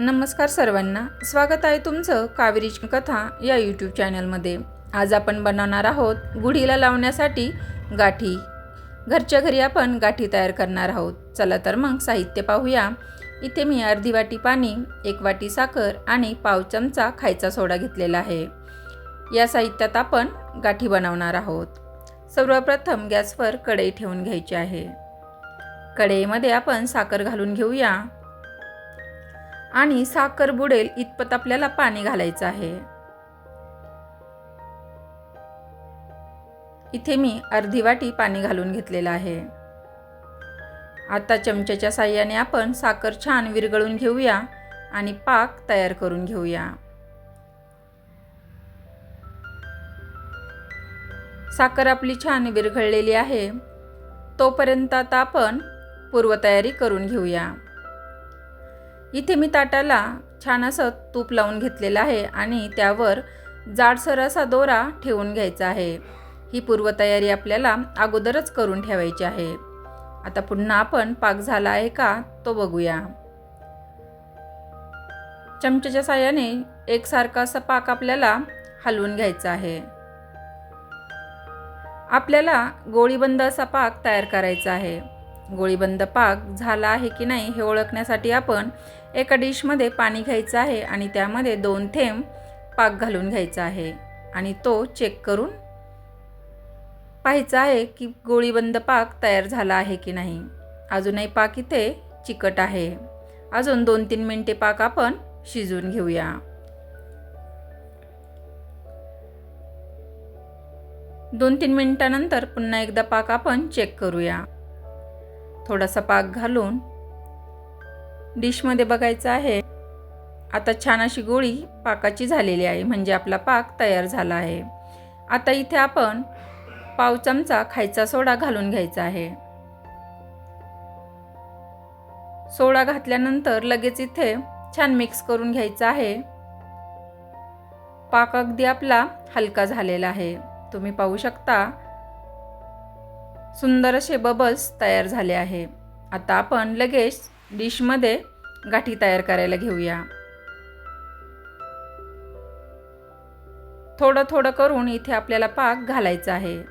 नमस्कार सर्वांना. स्वागत आहे तुमचं कावेरी कथा या यूट्यूब चॅनलमध्ये आज आपण बनवणार आहोत गुढीला लावण्यासाठी गाठी. घरच्या घरी आपण गाठी तयार करणार आहोत. चला तर मग साहित्य पाहूया. इथे मी अर्धी वाटी पाणी एक वाटी साखर आणि पाव चमचा खायचा सोडा घेतलेला आहे. या साहित्यात आपण गाठी बनवणार आहोत. सर्वप्रथम गॅसवर कढई ठेवून घ्यायची आहे. कढईमध्ये आपण साखर घालून घेऊया. आणि साखर बुडेल इतपत आपल्याला पाणी घालायचं आहे. इथे मी अर्धी वाटी पाणी घालून घेतलेलं आहे. आता चमच्याच्या साह्याने आपण साखर छान विरघळून घेऊया आणि पाक तयार करून घेऊया. साखर आपली छान विरघळलेली आहे. तोपर्यंत आता आपण पूर्वतयारी करून घेऊया. इथे मी ताटाला छान असं तूप लावून घेतलेलं आहे आणि त्यावर जाडसर असा दोरा ठेवून घ्यायचा आहे. ही पूर्वतयारी आपल्याला अगोदरच करून ठेवायची आहे. आता पुन्हा आपण पाक झाला आहे का तो बघूया. चमच्याच्या साह्याने एकसारखा असा पाक आपल्याला हलवून घ्यायचा आहे. आपल्याला गोळीबंद असा पाक तयार करायचा आहे. गोळीबंद पाक झाला आहे की नाही हे ओळखण्यासाठी आपण एका डिशमध्ये पाणी घ्यायचं आहे आणि त्यामध्ये दोन थेंब पाक घालून घ्यायचा आहे आणि तो चेक करून पाहायचा आहे की गोळीबंद पाक तयार झाला आहे की नाही. अजूनही पाक इथे चिकट आहे. अजून दोन तीन मिनटे पाक आपण शिजवून घेऊया. दोन तीन मिनटानंतर पुन्हा एकदा पाक आपण चेक करूया. थोडासा पाक घालून डिशमध्ये बघायचं आहे. आता छान अशी गोळी पाकाची झालेली आहे म्हणजे आपला पाक तयार झाला आहे. आता इथे आपण पाव चमचा खायचा सोडा घालून घ्यायचा आहे. सोडा घातल्यानंतर लगेच इथे छान मिक्स करून घ्यायचा आहे. पाक अगदी आपला हलका झालेला आहे. तुम्ही पाहू शकता सुंदर असे बबल्स तयार झाले आहे. आता आपण लगेच डिशमध्ये गाठी तयार करायला घेऊया. थोडं थोडं करून इथे आपल्याला पाक घालायचा आहे.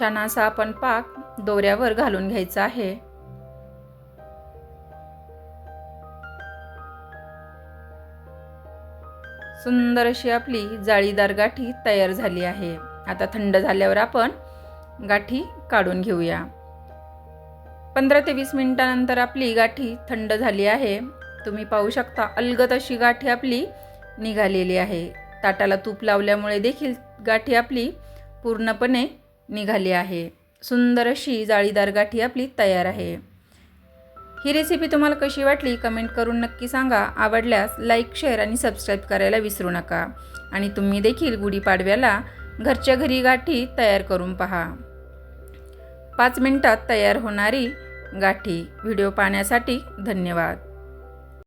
छान असा आपण पाक दोऱ्यावर घालून घ्यायचा आहे. सुंदर अशी आपली जाळीदार गाठी तयार झाली आहे. आता थंड झाल्यावर आपण गाठी काढून घेऊया. पंधरा ते वीस मिनिटानंतर आपली गाठी थंड झाली आहे. तुम्ही पाहू शकता अलगत अशी गाठी आपली निघालेली आहे. ताटाला तूप लावल्यामुळे देखील गाठी आपली पूर्णपणे निघाली आहे. सुंदर अशी जाळीदार गाठी आपली तयार आहे. ही रेसिपी तुम्हाला कशी वाटली कमेंट करून नक्की सांगा. आवडल्यास लाईक शेअर आणि सबस्क्राईब करायला विसरू नका. आणि तुम्ही देखील गुढीपाडव्याला घरच्या घरी गाठी तयार करून पहा. पाच मिनटात तयार होणारी गाठी. व्हिडिओ पाहण्यासाठी धन्यवाद.